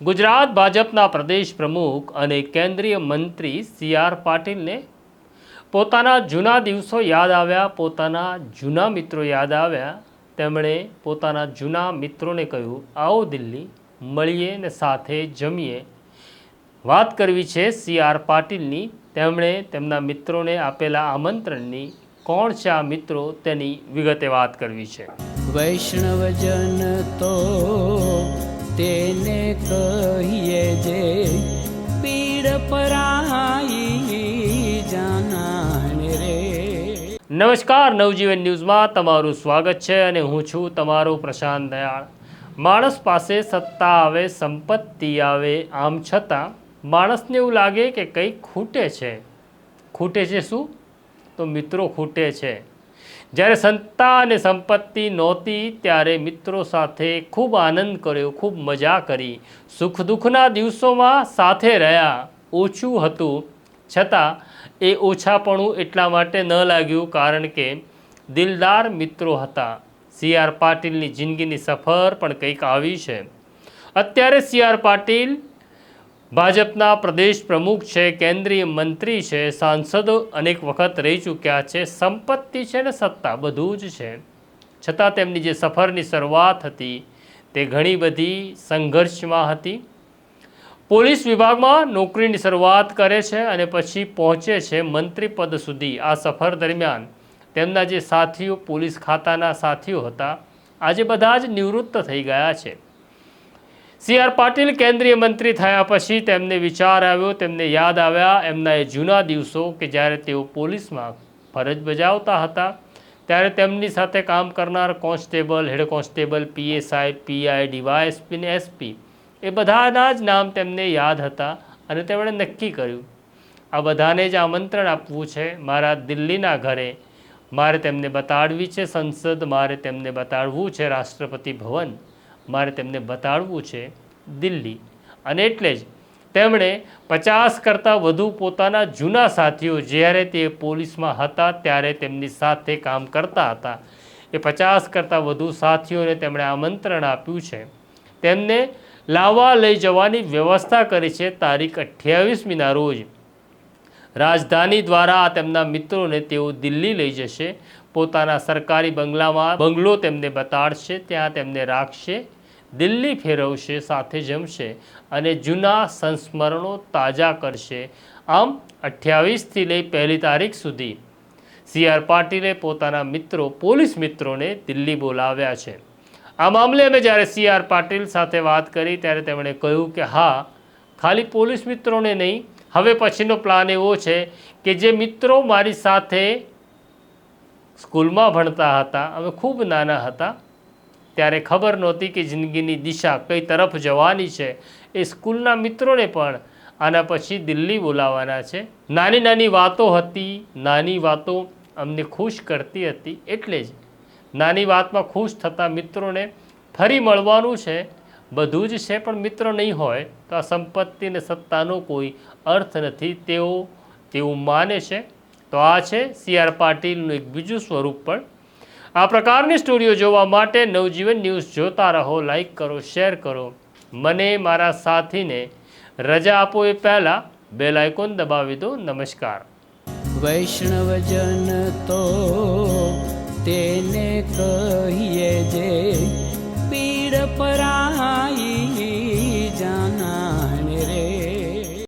ગુજરાત ભાજપના પ્રદેશ પ્રમુખ અને કેન્દ્રીય મંત્રી સી આર પાટીલને પોતાના જૂના દિવસો યાદ આવ્યા, પોતાના જૂના મિત્રો યાદ આવ્યા. તેમણે પોતાના જૂના મિત્રોને કહ્યું, આવો દિલ્હી, મળીએ ને સાથે જમીએ. વાત કરવી છે સી આર પાટીલની. તેમણે તેમના મિત્રોને આપેલા આમંત્રણની, કોણ છે આ મિત્રો? તેની વિગતે વાત કરવી છે. વૈષ્ણવજન તો તેને કહીએ જે પીડ પરાઈ જાનાને રે. નમસ્કાર, નવજીવન ન્યૂઝમાં તમારું સ્વાગત છે અને હું છું તમારો પ્રશાંત દયાળ. માણસ પાસે સત્તા આવે, સંપત્તિ આવે, આમ છતાં માણસને એવું લાગે કે કંઈક ખૂટે છે. ખૂટે છે શું? તો મિત્રો ખૂટે છે. જ્યારે સંતા અને સંપત્તિ નહોતી, ત્યારે મિત્રો સાથે ખૂબ આનંદ કર્યો, ખૂબ મજા કરી. સુખ દુઃખના દિવસોમાં સાથે રહ્યા. ઓછું હતું. છતાં, એ ઓછાપણું એટલા માટે ન લાગ્યું કારણ કે દિલદાર મિત્રો હતા. સી આર પાટીલની જિંદગીની સફર પણ કંઈક આવી છે. અત્યારે સી આર પાટીલ ભાજપના પ્રદેશ પ્રમુખ છે, કેન્દ્રીય મંત્રી છે, સાંસદો અનેક વખત રહી ચૂક્યા છે, સંપત્તિ છે ને સત્તા બધું જ છે. છતાં તેમની જે સફરની શરૂઆત હતી તે ઘણી બધી સંઘર્ષમાં હતી. પોલીસ વિભાગમાં નોકરીની શરૂઆત કરે છે અને પછી પહોંચે છે મંત્રી પદ સુધી આ સફર દરમિયાન. તેમના જે સાથીઓ પોલીસ ખાતાના સાથીઓ હતા, આજે બધા જ નિવૃત્ત થઈ ગયા છે. સી આર પાટીલ કેન્દ્રીય મંત્રી થયા પછી તેમને વિચાર આવ્યો, તેમને યાદ આવ્યા, એમના એ જૂના દિવસો કે જ્યારે તેઓ પોલીસમાં ફરજ બજાવતા હતા, ત્યારે તેમની સાથે કામ કરનાર constable, head constable PSI PI DYSP ને એસપી એ બધાના જ નામ તેમને યાદ હતા અને તેમણે નક્કી કર્યું, આ બધાને જ આમંત્રણ આપવું છે, મારા દિલ્હીના ઘરે, મારે તેમને બતાડવી છે સંસદ, મારે તેમને બતાડવું છે રાષ્ટ્રપતિ ભવન મારે તેમને બતાડવું છે દિલ્હી. અને એટલે જ તેમણે પચાસ કરતાં વધુ પોતાના જૂના સાથીઓ જ્યારે તે પોલીસમાં હતા ત્યારે તેમની સાથે કામ કરતા હતા. એ પચાસ કરતાં વધુ સાથીઓને તેમણે આમંત્રણ આપ્યું છે. તેમને લાવવા લઈ જવાની વ્યવસ્થા કરી છે તારીખ અઠ્યાવીસમીના રોજ. રાજધાની દ્વારા તેમના મિત્રોને તેઓ દિલ્હી લઈ જશે. પોતાના સરકારી બંગલામાં બંગલો તેમને બતાડશે, ત્યાં તેમને રાખશે. દિલ્હી ફેરવશે, સાથે જમશે અને જૂના સંસ્મરણો તાજા કરશે. આમ અઠ્યાવીસથી લઈ પહેલી તારીખ સુધી સી આર પાટીલે પોતાના મિત્રો, પોલીસ મિત્રોને દિલ્હી બોલાવ્યા છે. આ મામલે અમે જ્યારે સી આર પાટીલ સાથે વાત કરી, ત્યારે તેમણે કહ્યું કે હા, ખાલી પોલીસ મિત્રોને નહીં, હવે પછીનો પ્લાન એવો છે કે જે મિત્રો મારી સાથે સ્કૂલમાં ભણતા હતા, અમે ખૂબ નાના હતા ત્યારે ખબર નહોતી કે જિંદગીની દિશા કઈ તરફ જવાની છે. એ સ્કૂલના મિત્રોને પણ આના પછી દિલ્હી બોલાવવાના છે. નાની નાની વાતો હતી, નાની વાતો અમને ખુશ કરતી હતી એટલે જ. નાની વાતમાં ખુશ થતા મિત્રોને ફરી મળવાનું છે. બધું જ છે પણ મિત્રો નહીં હોય તો આ સંપત્તિ અને સત્તાનો કોઈ અર્થ નથી. તેઓ તેવું માને છે. તો આ છે સી આર પાટીલનું એક બીજું સ્વરૂપ પણ. આ પ્રકારની સ્ટોરીઓ જોવા માટે નવજીવન ન્યૂઝ જોતા રહો, લાઈક કરો, શેર કરો. મને મારા સાથીને રજા આપો એ પહેલાં બેલ આઇકોન દબાવી દો. નમસ્કાર. વૈષ્ણવજન તો તેને કહીએ જે પીડ પરાઈ